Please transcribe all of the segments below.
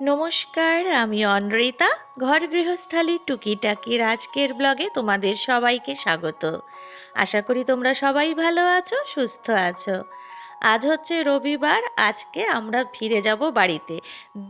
নমস্কার, আমি অনরিতা ঘর গৃহস্থালী টুকিটাকির আজকের ব্লগে তোমাদের সবাইকে স্বাগত। আশা করি তোমরা সবাই ভালো আছো, সুস্থ আছো। আজ হচ্ছে রবিবার, আজকে আমরা ফিরে যাব বাড়িতে।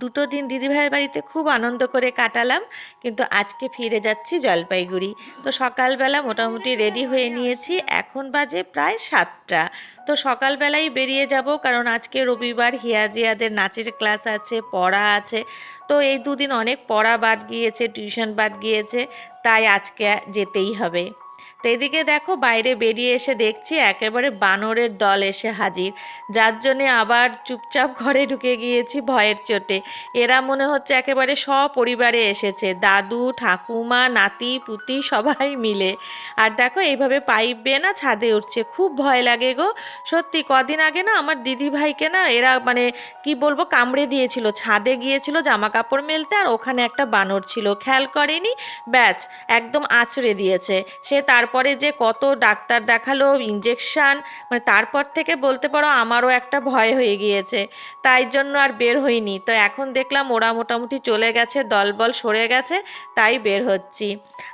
দুটো দিন দিদিভাইয়ের বাড়িতে খুব আনন্দ করে কাটালাম, কিন্তু আজকে ফিরে যাচ্ছি জলপাইগুড়ি। তো সকালবেলা মোটামুটি রেডি হয়ে নিয়েছি, এখন বাজে প্রায় সাতটা। তো সকালবেলাই বেরিয়ে যাব, কারণ আজকে রবিবার হিয়াজিয়াদের নাচের ক্লাস আছে, পড়া আছে। তো এই দুদিন অনেক পড়া বাদ গিয়েছে টিউশন বাদ গিয়েছে, তাই আজকে যেতেই হবে। তো এদিকে দেখো বাইরে বেরিয়ে এসে দেখছি একেবারে বানরের দল এসে হাজির। যার জন্যে আবার চুপচাপ ঘরে ঢুকে গিয়েছি ভয়ের চোটে। এরা মনে হচ্ছে একেবারে সপরিবারে এসেছে। দাদু, ঠাকুমা, নাতি, পুতি সবাই মিলে। আর দেখো এইভাবে পাইপ বেয়ে না ছাদে উঠছে। খুব ভয় লাগে গো। সত্যি কদিন আগে না আমার দিদি ভাইকে না এরা মানে কি বলব কামড়ে দিয়েছিল। ছাদে গিয়েছিল জামা কাপড় মেলতে আর ওখানে একটা বানর ছিল। খেয়াল করেনি? ব্যাচ একদম আছড়ে দিয়েছে। সে তারপরে যে কত ডাক্তার দেখাল ইঞ্জেকশান মানে তারপর থেকে বলতে পারো আমারও একটা ভয় হয়ে গিয়েছে। তাই জন্য আর বের হইনি। তো এখন দেখলাম ওরা মোটামুটি চলে গেছে, দলবল সরে গেছে, তাই বের হচ্ছি।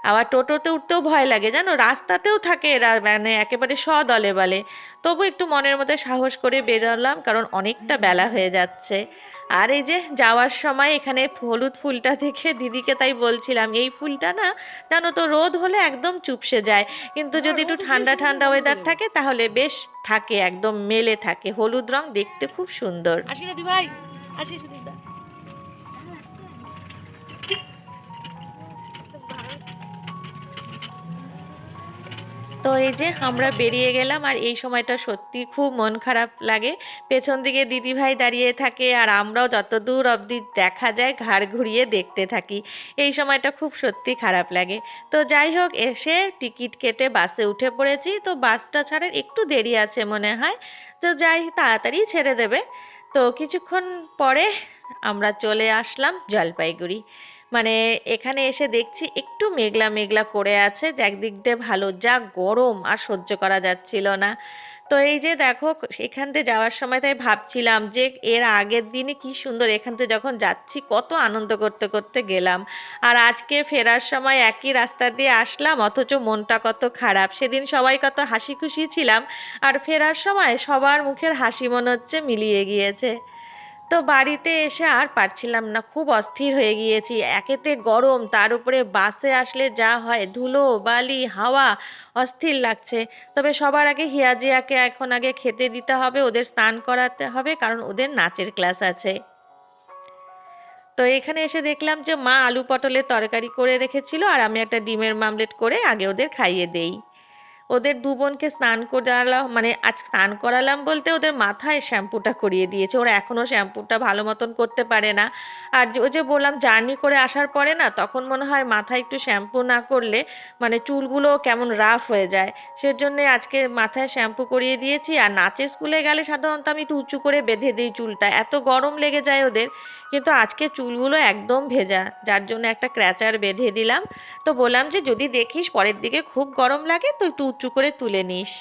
আবার টোটোতে উঠতেও ভয় লাগে, জানো? রাস্তাতেও থাকে এরা মানে একেবারে সদলে বলে। তবু একটু মনের মধ্যে সাহস করে বেরোলাম, কারণ অনেকটা বেলা হয়ে যাচ্ছে। আর এই যে যাওয়ার সময় এখানে হলুদ ফুলটা দেখে দিদিকে তাই বলছিলাম এই ফুলটা না জানো তো রোদ হলে একদম চুপসে যায়। কিন্তু যদি একটু ঠান্ডা ঠান্ডা ওয়েদার থাকে তাহলে বেশ থাকে একদম মেলে থাকে। হলুদ রং দেখতে খুব সুন্দর। আসি ভাই আসি তো এই যে আমরা বেরিয়ে গেলাম আর এই সময়টা সত্যি খুব মন খারাপ লাগে। পেছন দিকে দিদিভাই দাঁড়িয়ে থাকে আর আমরাও যত দূর অবধি দেখা যায় ঘাড় ঘুরিয়ে দেখতে থাকি। এই সময়টা খুব সত্যি খারাপ লাগে। তো যাই হোক, এসে টিকিট কেটে বাসে উঠে পড়েছি। তো বাসটা ছাড়ার একটু দেরি আছে মনে হয়। তো যাই, তাড়াতাড়ি ছেড়ে দেবে। তো কিছুক্ষণ পরে আমরা চলে আসলাম জলপাইগুড়ি। মানে এখানে এসে দেখছি একটু মেঘলা মেঘলা করে আছে, যে একদিক দিয়ে ভালো, যা গরম আর সহ্য করা যাচ্ছিল না। তো এই যে দেখো, এখান থেকে যাওয়ার সময় তাই ভাবছিলাম যে এর আগের দিনে কি সুন্দর, এখান থেকে যখন যাচ্ছি কত আনন্দ করতে করতে গেলাম। আর আজকে ফেরার সময় একই রাস্তা দিয়ে আসলাম, অথচ মনটা কত খারাপ। সেদিন সবাই কত হাসি খুশি ছিলাম, আর ফেরার সময় সবার মুখের হাসি মনে হচ্ছে মিলিয়ে গিয়েছে। তো বাড়িতে এসে আর পারছিলাম না, খুব অস্থির হয়ে গিয়েছি। একেতে গরম, তার উপরে বাসে আসলে যা হয়, ধুলো, বালি, হাওয়া, অস্থির লাগছে। তবে সবার আগে হিয়াজিয়াকে এখন আগে খেতে দিতে হবে, ওদের স্নান করাতে হবে, কারণ ওদের নাচের ক্লাস আছে। তো এখানে এসে দেখলাম যে মা আলু পটলের তরকারি করে রেখেছিল, আর আমি একটা ডিমের মামলেট করে আগে ওদের খাইয়ে দেই। ওদের দু বোনকে স্নান করালাম মানে আজ স্নান করালাম বলতে ওদের মাথায় শ্যাম্পুটা করিয়ে দিয়েছে। ওরা এখনও শ্যাম্পুটা ভালো মতন করতে পারে না। আর ওই যে বললাম, জার্নি করে আসার পরে না, তখন মনে হয় মাথায় একটু শ্যাম্পু না করলে মানে চুলগুলো কেমন রাফ হয়ে যায়। সেজন্যে আজকে মাথায় শ্যাম্পু করিয়ে দিয়েছি। আর নাচের স্কুলে গেলে সাধারণত আমি একটু উঁচু করে বেঁধে দিই চুলটা। এত গরম লেগে যায় ওদের, কিন্তু আজকে চুলগুলো একদম ভেজা, যার জন্য একটা ক্র্যাচার বেঁধে দিলাম। তো বললাম যে, যদি দেখিস পরের দিকে খুব গরম লাগে, তো একটু উঁচু করে তুলে নিস।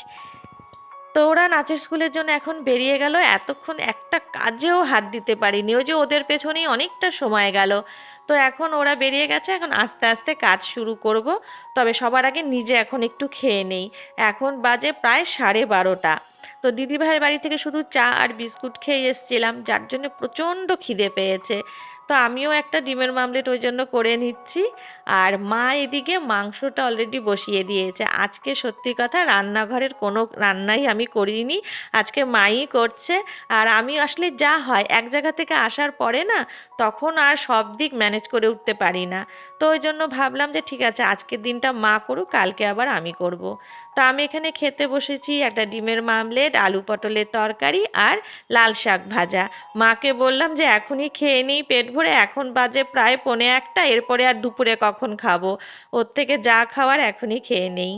তো ওরা নাচের স্কুলের জন্য এখন বেরিয়ে গেল, এতক্ষণ একটা কাজেও হাত দিতে পারিনি। ওই যে ওদের পেছনেই অনেকটা সময় গেল। তো এখন ওরা বেরিয়ে গেছে, এখন আস্তে আস্তে কাজ শুরু করব। তবে সবার আগে নিজে এখন একটু খেয়ে নেই। এখন বাজে প্রায় সাড়ে বারোটা। তো দিদিভাইয়ের বাড়ি থেকে শুধু চা আর বিস্কুট খেয়ে এসেছিলাম, যার জন্য প্রচণ্ড খিদে পেয়েছে। তো আমিও একটা ডিমের মামলেট ওই জন্য করে নিচ্ছি। আর মা এদিকে মাংসটা অলরেডি বসিয়ে দিয়েছে। আজকে সত্যি কথা রান্নাঘরের কোনো রান্নাই আমি করিনি। আজকে মাই করছে। আর আমি আসলে যা হয়, এক জায়গা থেকে আসার পরে না, তখন আর সব দিক ম্যানেজ করে উঠতে পারি না। তো ওই জন্য ভাবলাম যে ঠিক আছে, আজকের দিনটা মা করুক, কালকে আবার আমি করব। তো আমি এখানে খেতে বসেছি একটা ডিমের মামলেট, আলু পটলের তরকারি আর লাল শাক ভাজা। মাকে বললাম যে, এখনই খেয়ে নিই পেট ভরে, এখন বাজে প্রায় পনে একটা, এরপরে আর দুপুরে কখন খাব? ওর থেকে যা খাওয়ার এখনই খেয়ে নেই।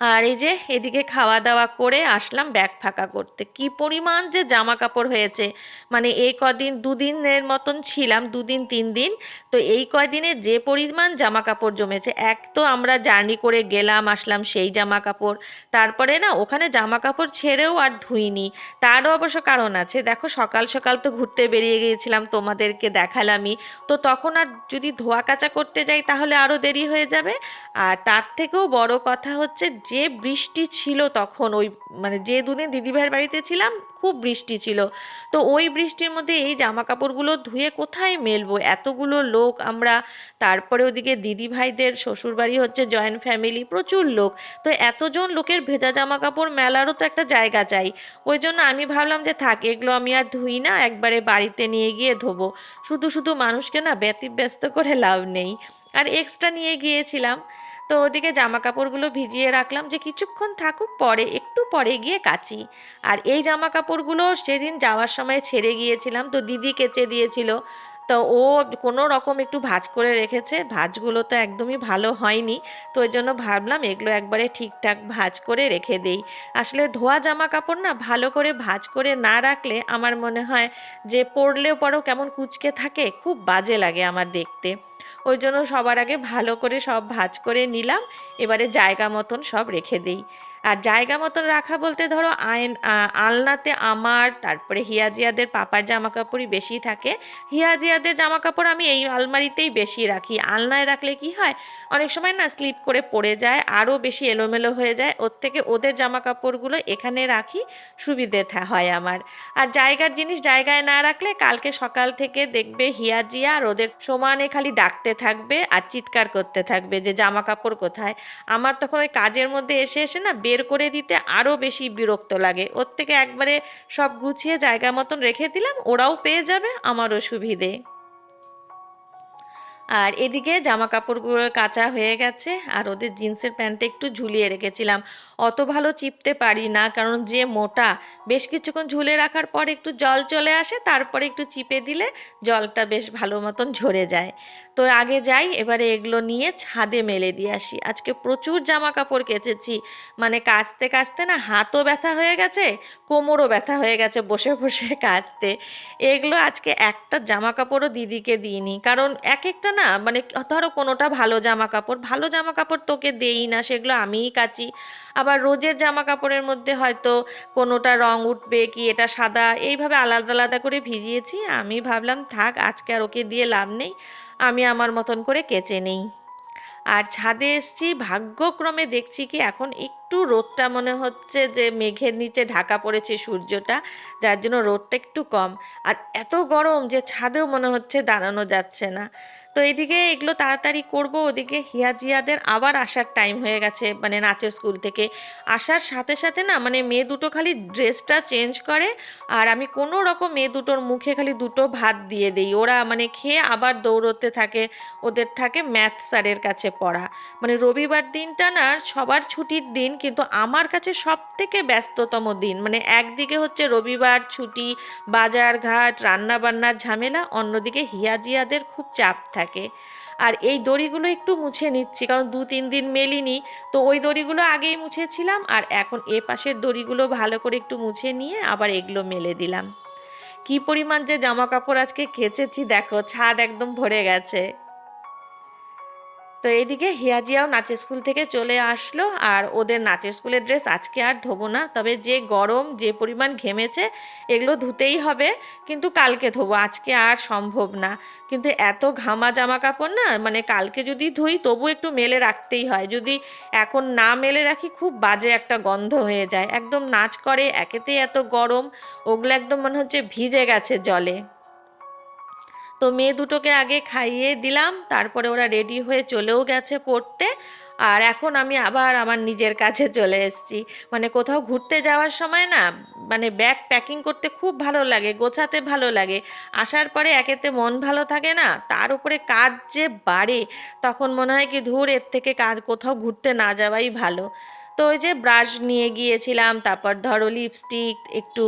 আর এই যে, এদিকে খাওয়া দাওয়া করে আসলাম ব্যাগ ফাঁকা করতে। কি পরিমাণ যে জামা কাপড় হয়েছে! মানে এই কদিন দুদিনের মতন ছিলাম, দুদিন, তিন দিন। তো এই কয়দিনে যে পরিমাণ জামা কাপড় জমেছে, এক তো আমরা জার্নি করে গেলাম, আসলাম সেই জামা কাপড় তারপরে না ওখানে জামা কাপড় ছেড়েও আর ধুইনি, তারও অবশ্য কারণ আছে। দেখো সকাল সকাল তো ঘুরতে বেরিয়ে গিয়েছিলাম, তোমাদেরকে দেখালামই, তো তখন আর যদি ধোয়া কাচা করতে যাই তাহলে আরও দেরি হয়ে যাবে। আর তার থেকেও বড় কথা হচ্ছে যে বৃষ্টি ছিল তখন, ওই মানে যে দুদিন দিদিভাইয়ের বাড়িতে ছিলাম খুব বৃষ্টি ছিল। তো ওই বৃষ্টির মধ্যে এই জামা কাপড়গুলো ধুয়ে কোথায় মেলবো? এতগুলো লোক আমরা, তারপরে ওদিকে দিদিভাইদের শ্বশুরবাড়ি হচ্ছে জয়েন্ট ফ্যামিলি প্রচুর লোক। তো এতজন লোকের ভেজা জামা কাপড় মেলারও তো একটা জায়গা চাই। ওই জন্য আমি ভাবলাম যে থাক, এগুলো আমি আর ধুই না, একবারে বাড়িতে নিয়ে গিয়ে ধোবো। শুধু শুধু মানুষকে না ব্যতিব্যস্ত করে লাভ নেই। আর এক্সট্রা নিয়ে গিয়েছিলাম। তো ওদিকে জামা কাপড়গুলো ভিজিয়ে রাখলাম যে কিছুক্ষণ থাকুক পরে, একটু পরে গিয়ে কাচি। আর এই জামা কাপড়গুলো সেদিন যাওয়ার সময় ছেড়ে গিয়েছিলাম, তো দিদি কেচে দিয়েছিল। তো ও কোনো রকম একটু ভাজ করে রেখেছে। ভাঁজগুলো তো একদমই ভালো হয়নি। তো ওই জন্য ভাবলাম এগুলো একবারে ঠিকঠাক ভাজ করে রেখে দেই। আসলে ধোয়া জামা কাপড় না ভালো করে ভাজ করে না রাখলে আমার মনে হয় যে পরলেও পরও কেমন কুচকে থাকে, খুব বাজে লাগে আমার দেখতে। ওই জন্য সবার আগে ভালো করে সব ভাজ করে নিলাম। এবারে জায়গা মতন সব রেখে দিই। আর জায়গা মতন রাখা বলতে ধরো আয়ন আলনাতে আমার, তারপরে হিয়াজিয়াদের পাপার জামা কাপড়ই বেশি থাকে। হিয়াজিয়াদের জামা কাপড় আমি এই আলমারিতেই বেশি রাখি। আলনায় রাখলে কি হয়, অনেক সময় না স্লিপ করে পড়ে যায়, আরও বেশি এলোমেলো হয়ে যায়। ওর থেকে ওদের জামা কাপড়গুলো এখানে রাখি, সুবিধে হয় আমার। আর জায়গার জিনিস জায়গায় না রাখলে কালকে সকাল থেকে দেখবে হিয়াজিয়া আর ওদের সমানে খালি ডাকতে থাকবে আর চিৎকার করতে থাকবে যে জামা কাপড় কোথায়? আমার তখন ওই কাজের মধ্যে এসে এসে না বের করে দিতে আরও বেশি বিরক্ত লাগে। ওর থেকে একবারে সব গুছিয়ে জায়গা মতন রেখে দিলাম, ওরাও পেয়ে যাবে আমারও সুবিধে আর এদিকে জামা কাপড়গুলো কাঁচা হয়ে গেছে, আর ওদের জিন্সের প্যান্টটা একটু ঝুলিয়ে রেখেছিলাম। অত ভালো চিপতে পারি না, কারণ যে মোটা, বেশ কিছুক্ষণ ঝুলে রাখার পর একটু জল চলে আসে, তারপরে একটু চিপে দিলে জলটা বেশ ভালো মতন ঝরে যায়। তো আগে যাই, এবারে এগুলো নিয়ে ছাদে মেলে দিয়ে আসি। আজকে প্রচুর জামা কাপড় কেচেছি মানে কাচতে কাচতে না হাতও ব্যথা হয়ে গেছে, কোমরও ব্যথা হয়ে গেছে বসে বসে কাচতে। এগুলো আজকে একটা জামা কাপড়ও দিদিকে দিইনি, কারণ এক একটা না মানে ধরো কোনোটা ভালো জামা কাপড় ভালো জামা কাপড় তোকে দেই না, সেগুলো আমিই কাচি। আবার রোজের জামা কাপড়ের মধ্যে হয়তো কোনোটা রং উঠবে কি এটা সাদা, এইভাবে আলাদা আলাদা করে ভিজিয়েছি। আমি ভাবলাম, থাক, আজকে আর ওকে দিয়ে লাভ নেই। আমি আমার মতন করে কেচে নেই। আর ছাদে এসছি, ভাগ্যক্রমে দেখছি কি এখন একটু রোদটা মনে হচ্ছে যে মেঘের নিচে ঢাকা পড়েছে সূর্যটা, যার জন্য রোদটা একটু কম। আর এত গরম যে ছাদেও মনে হচ্ছে দাঁড়ানো যাচ্ছে না। তো এদিকে এগুলো তাড়াতাড়ি করব, ওদিকে হিয়াজিয়াদের আবার আসার টাইম হয়ে গেছে মানে নাচের স্কুল থেকে। আসার সাথে সাথে না মানে মেয়ে দুটো খালি ড্রেসটা চেঞ্জ করে, আর আমি কোনো রকম মেয়ে দুটোর মুখে খালি দুটো ভাত দিয়ে দিই। ওরা মানে খেয়ে আবার দৌড়তে থাকে, ওদের থাকে ম্যাথ স্যারের কাছে পড়া। মানে রবিবার দিনটা না, সবার ছুটির দিন, কিন্তু আমার কাছে সব থেকে ব্যস্ততম দিন। মানে একদিকে হচ্ছে রবিবার ছুটি, বাজার ঘাট রান্না বান্নার ঝামেলা, অন্যদিকে হিয়াজিয়াদের খুব চাপ থাকে। আর এই দড়িগুলো একটু মুছে নিচ্ছি, কারণ দু, তিন দিন মেলিনি, তো ওই দড়িগুলো আগেই মুছেছিলাম আর এখন এ পাশের দড়িগুলো ভালো করে একটু মুছে নিয়ে আবার এগুলো মেলে দিলাম। কি পরিমাণ যে জামা কাপড় আজকে কেচেছি, দেখো, ছাদ একদম ভরে গেছে। তো এইদিকে হিয়াজিয়াও নাচের স্কুল থেকে চলে আসলো আর ওদের নাচের স্কুলের ড্রেস আজকে আর ধোবো না। তবে যে গরম, যে পরিমাণ ঘেমেছে, এগুলো ধুতেই হবে। কিন্তু কালকে ধোবো, আজকে আর সম্ভব না। কিন্তু এত ঘামা জামা কাপড় না মানে কালকে যদি ধুই তবু একটু মেলে রাখতেই হয়। যদি এখন না মেলে রাখি, খুব বাজে একটা গন্ধ হয়ে যায়। একদম নাচ করে, একেতেই এত গরম, ওগুলো একদম মনে হচ্ছে ভিজে গেছে জলে। তো মেয়ে দুটোকে আগে খাইয়ে দিলাম, তারপরে ওরা রেডি হয়ে চলেও গেছে পড়তে। আর এখন আমি আবার আমার নিজের কাছে চলে এসেছি। মানে কোথাও ঘুরতে যাওয়ার সময় না মানে ব্যাগ প্যাকিং করতে খুব ভালো লাগে, গোছাতে ভালো লাগে। আসার পরে একেতে মন ভালো থাকে না, তার উপরে কাজ যে বাড়ে, তখন মনে হয় কি ধুর এর থেকে কাজ কোথাও ঘুরতে না যাওয়াই ভালো। তো ওই যে ব্রাশ নিয়ে গিয়েছিলাম, তারপর ধরো লিপস্টিক একটু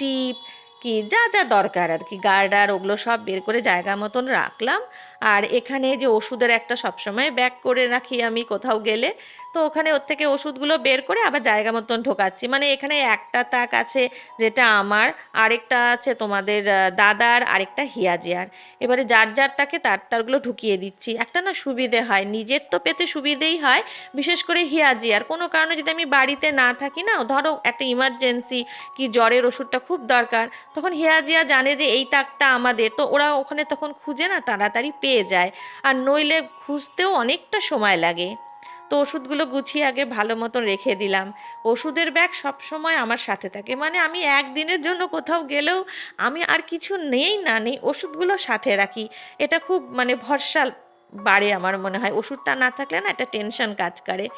টিপ কি যা যা দরকার আর কি। গার্ডার ওগুলো সব বের করে জায়গা মতন রাখলাম। আর এখানে যে ওষুধের একটা সবসময় ব্যাগ করে রাখি আমি কোথাও গেলে, তো ওখানে ওর থেকে ওষুধগুলো বের করে আবার জায়গা মতন ঢোকাচ্ছি। মানে এখানে একটা তাক আছে যেটা আমার, আরেকটা আছে তোমাদের দাদার, আরেকটা হিয়াজিয়ার। এবারে যার যার তাকে তার তারগুলো ঢুকিয়ে দিচ্ছি। একটা না সুবিধে হয়, নিজের তো পেতে সুবিধেই হয়, বিশেষ করে হিয়াজিয়ার। কোনো কারণে যদি আমি বাড়িতে না থাকি না, ধরো একটা ইমার্জেন্সি কি জ্বরের ওষুধটা খুব দরকার, তখন হেয়াজিয়া জানে যে এই তাকটা আমাদের, তো ওরা ওখানে তখন খুঁজে না, তাড়াতাড়ি পেয়ে যায়, আর নইলে খুঁজতেও অনেকটা সময় লাগে। তো ওষুধগুলো গুছিয়ে আগে ভালো মতন রেখে দিলাম। ওষুধের ব্যাগ সবসময় আমার সাথে থাকে। মানে আমি একদিনের জন্য কোথাও গেলেও আমি আর কিছু নেই না, নেই, ওষুধগুলো সাথে রাখি। এটা খুব মানে ভরসা বাড়ে আমার মনে হয়। ওষুধটা না থাকলে না একটা টেনশন কাজ করে।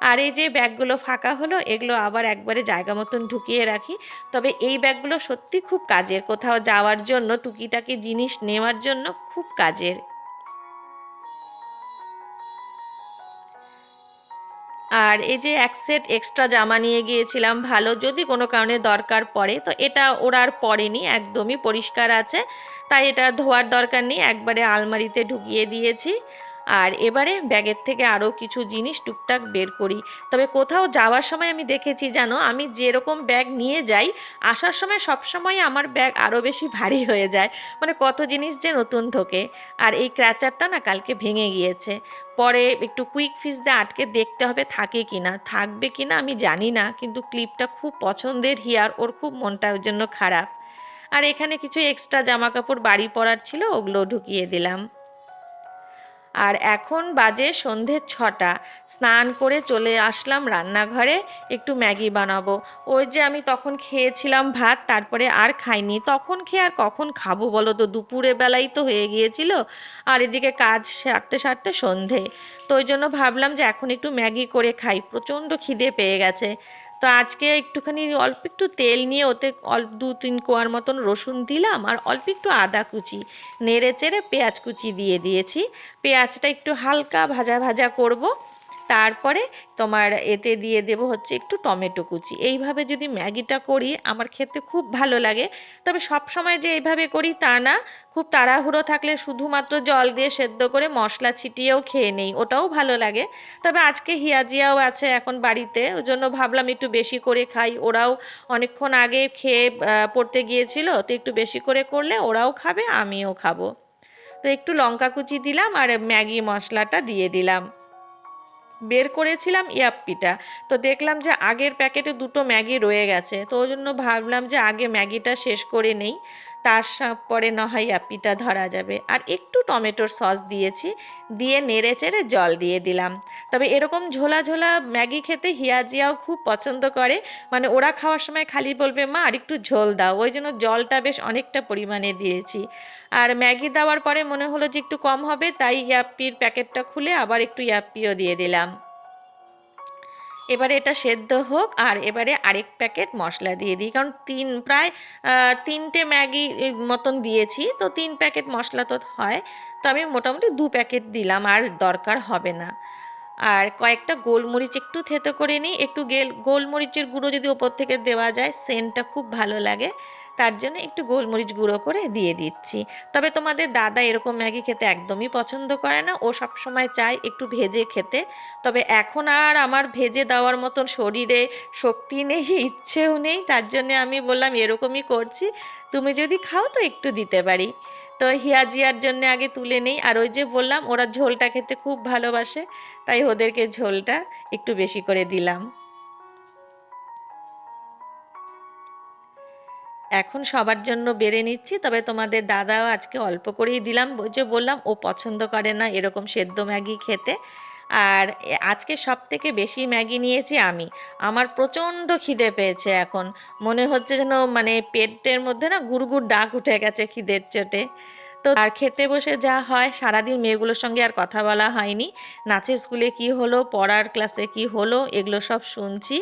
আর এই যে ব্যাগগুলো ফাঁকা হলো, এগুলো আবার একবারে জায়গা মতন ঢুকিয়ে রাখি। তবে এই ব্যাগগুলো সত্যি খুব কাজের। কোথাও যাওয়ার জন্য, টুকিটাকি জিনিস নেওয়ার জন্য খুব কাজের। আর এই যে এক সেট এক্সট্রা জামা নিয়ে গিয়েছিলাম, ভালো যদি কোনো কারণে দরকার পড়ে, তো এটা ওরা আর পড়েনি, একদমই পরিষ্কার আছে। তাই এটা ধোয়ার দরকার নেই, একবারে আলমারিতে ঢুকিয়ে দিয়েছি। আর এবারে ব্যাগের থেকে আরও কিছু জিনিস টুকটাক বের করি। তবে কোথাও যাওয়ার সময় আমি দেখেছি জানো, আমি যেরকম ব্যাগ নিয়ে যাই, আসার সময় সবসময় আমার ব্যাগ আরও বেশি ভারী হয়ে যায়। মানে কত জিনিস যে নতুন ঢোকে। আর এই ক্র্যাচারটা না কালকে ভেঙে গিয়েছে। পরে একটু কুইক ফিস দিয়ে আটকে দেখতে হবে থাকে কি না থাকবে কি না আমি জানি না, কিন্তু ক্লিপটা খুব পছন্দের হিয়ার, ওর খুব মনটা ওর জন্য খারাপ। আর এখানে কিছু এক্সট্রা জামা কাপড় বাড়ি পরার ছিল, ওগুলো ঢুকিয়ে দিলাম। আর এখন বাজে সন্ধে ছটা। স্নান করে চলে আসলাম রান্নাঘরে, একটু ম্যাগি বানাবো। ওই যে আমি তখন খেয়েছিলাম ভাত, তারপরে আর খাইনি। তখন খেয়ে আর কখন খাব বলো তো? দুপুরে বেলাই তো হয়ে গিয়েছিল, আর এদিকে কাজ সারতে সারতে সন্ধে। তো ওই জন্য ভাবলাম যে এখন একটু ম্যাগি করে খাই। প্রচণ্ড খিদে পেয়ে গেছে। তো আজকে একটুখানি অল্প একটু তেল নিয়ে ওতে অল্প দু তিন কোয়ার মতন রসুন দিলাম আর অল্প একটু আদা কুচি, নেড়ে চেড়ে পেঁয়াজ কুচি দিয়ে দিয়েছি। পেঁয়াজটা একটু হালকা ভাজা ভাজা করব। তারপরে তোমার এতে দিয়ে দেব হচ্ছে একটু টমেটো কুচি। এইভাবে যদি ম্যাগিটা করি, আমার খেতে খুব ভালো লাগে। তবে সব সময় যে এইভাবে করি তা না। খুব তাড়াহুড়ো থাকলে শুধুমাত্র জল দিয়ে সেদ্ধ করে মশলা ছিটিয়েও খেয়ে নেই, ওটাও ভালো লাগে। তবে আজকে হিয়াজিয়াও আছে এখন বাড়িতে, ওই জন্য ভাবলাম একটু বেশি করে খাই। ওরাও অনেকক্ষণ আগে খেয়ে পড়তে গিয়েছিল, তো একটু বেশি করে করলে ওরাও খাবে, আমিও খাব। তো একটু লঙ্কা কুচি দিলাম আর ম্যাগি মশলাটা দিয়ে দিলাম। বের করেছিলাম ইয়াপ্পিটা। তো দেখলাম যে আগের প্যাকেটে দুটো ম্যাগি রয়ে গেছে। তো ওই জন্য ভাবলাম যে আগে ম্যাগিটা শেষ করে নেই। তার পরে না হয় ইয়াপ্পিটা ধরা যাবে। আর একটু টমেটোর সস দিয়েছি, দিয়ে নেড়ে চেড়ে জল দিয়ে দিলাম। তবে এরকম ঝোলা ঝোলা ম্যাগি খেতে হিয়াজিয়াও খুব পছন্দ করে। মানে ওরা খাওয়ার সময় খালি বলবে, মা, আর একটু ঝোল দাও। ওই জন্য জলটা বেশ অনেকটা পরিমাণে দিয়েছি। আর ম্যাগি দেওয়ার পরে মনে হলো যে একটু কম হবে, তাই ইয়াপ্পির প্যাকেটটা খুলে আবার একটু ইয়াপ্পিও দিয়ে দিলাম। এবারে এটা সেদ্ধ হোক আর এবারে আরেক প্যাকেট মশলা দিয়ে দিই। কারণ তিন, প্রায় তিনটে ম্যাগি মতন দিয়েছি, তো তিন প্যাকেট মশলা তো হয়। তো আমি মোটামুটি দু প্যাকেট দিলাম, আর দরকার হবে না। আর কয়েকটা গোলমরিচ একটু থেতো করে নিই। একটু গেল, গোলমরিচের গুঁড়ো যদি ওপর থেকে দেওয়া যায়, সেন্টটা খুব ভালো লাগে। তার জন্য একটু গোলমরিচ গুঁড়ো করে দিয়ে দিচ্ছি। তবে তোমাদের দাদা এরকম ম্যাগি খেতে একদমই পছন্দ করে না। ও সব সময় চায় একটু ভেজে খেতে। তবে এখন আর আমার ভেজে দেওয়ার মতন শরীরে শক্তি নেই, ইচ্ছেও নেই। তার জন্য আমি বললাম, এরকমই করছি। তুমি যদি খাও তো একটু দিতে পারি। তো হিয়াজিয়ার জন্য আগে তুলে নেই। আর ওই যে বললাম, ওরা ঝোলটা খেতে খুব ভালোবাসে। তাই ওদেরকে ঝোলটা একটু বেশি করে দিলাম। এখন সবার জন্য বেড়ে নিচ্ছি, তবে তোমাদের দাদাও আজকে অল্প করেই দিলাম। যে বললাম, ও পছন্দ করে না এরকম সেদ্ধ ম্যাগি খেতে। আর আজকে সব থেকে বেশি ম্যাগি নিয়েছি আমি। আমার প্রচণ্ড খিদে পেয়েছে এখন। মনে হচ্ছে যেন মানে পেটের মধ্যে না গুড় গুড় ডাক উঠে গেছে খিদের চোটে। তো আর খেতে বসে যা হয়, সারাদিন মেয়েগুলোর সঙ্গে আর কথা বলা হয়নি। নাচের স্কুলে কি হলো, পড়ার ক্লাসে কি হলো, এগুলো সব শুনছি।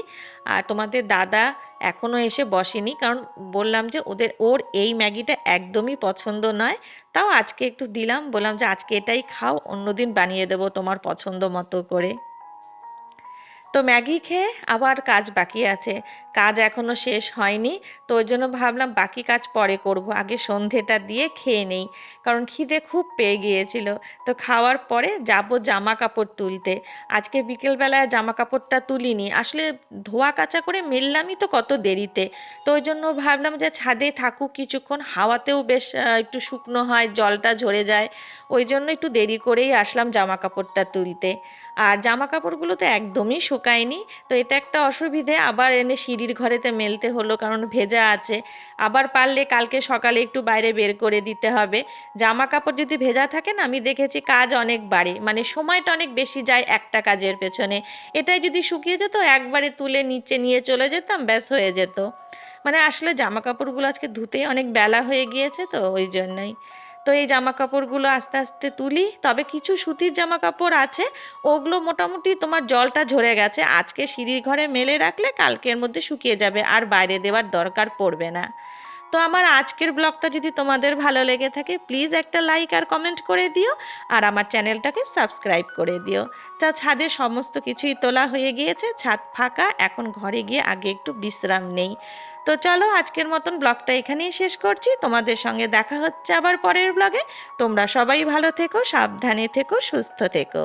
আর তোমাদের দাদা এখনও এসে বসেনি, কারণ বললাম যে ওদের, ওর এই ম্যাগিটা একদমই পছন্দ নয়। তাও আজকে একটু দিলাম, বললাম যে আজকে এটাই খাও, অন্যদিন বানিয়ে দেবো তোমার পছন্দ মতো করে। তো ম্যাগি খেয়ে আবার কাজ বাকি আছে। কাজ এখনও শেষ হয়নি, তো ওই জন্য ভাবলাম বাকি কাজ পরে করব। আগে সন্ধেটা দিয়ে খেয়ে নেই, কারণ খিদে খুব পেয়ে গিয়েছিল। তো খাওয়ার পরে যাব জামা কাপড় তুলতে। আজকে বিকেলবেলায় জামা কাপড়টা তুলিনি। আসলে ধোয়া কাচা করে মেললামই তো কত দেরিতে। তো ওই জন্য ভাবলাম যে ছাদে থাকুক কিছুক্ষণ, হাওয়াতেও বেশ একটু শুকনো হয়, জলটা ঝরে যায়। ওই জন্য একটু দেরি করেই আসলাম জামা কাপড়টা তুলতে। আর জামা কাপড়গুলো তো একদমই শুকায়নি। তো এটা একটা অসুবিধে, আবার এনে সিঁড়ির ঘরেতে মেলতে হলো কারণ ভেজা আছে। আবার পারলে কালকে সকালে একটু বাইরে বের করে দিতে হবে। জামা কাপড় যদি ভেজা থাকে না, আমি দেখেছি কাজ অনেক বাড়ে মানে সময়টা অনেক বেশি যায় একটা কাজের পেছনে। এটাই যদি শুকিয়ে যেত, একবারে তুলে নিচে নিয়ে চলে যেতাম, ব্যাস হয়ে যেত। মানে আসলে জামা কাপড়গুলো আজকে ধুতেই অনেক বেলা হয়ে গিয়েছে তো, ওই জন্যই। তো এই জামা কাপড়গুলো আস্তে আস্তে তুলি। তবে কিছু সুতির জামা কাপড় আছে, ওগুলো মোটামুটি তোমার জলটা ঝরে গেছে। আজকে সিঁড়ির ঘরে মেলে রাখলে কালকের মধ্যে শুকিয়ে যাবে, আর বাইরে দেওয়ার দরকার পড়বে না। তো আমার আজকের ব্লগটা যদি তোমাদের ভালো লেগে থাকে, প্লিজ একটা লাইক আর কমেন্ট করে দিও, আর আমার চ্যানেলটাকে সাবস্ক্রাইব করে দিও। তা ছাদের সমস্ত কিছুই তোলা হয়ে গিয়েছে, ছাদ ফাঁকা, এখন ঘরে গিয়ে আগে একটু বিশ্রাম নেই। তো চলো আজকের মতন ব্লগটা এখানেই শেষ করছি। তোমাদের সঙ্গে দেখা হচ্ছে আবার পরের ব্লগে। তোমরা সবাই ভালো থেকো, সাবধানে থেকো, সুস্থ থেকো।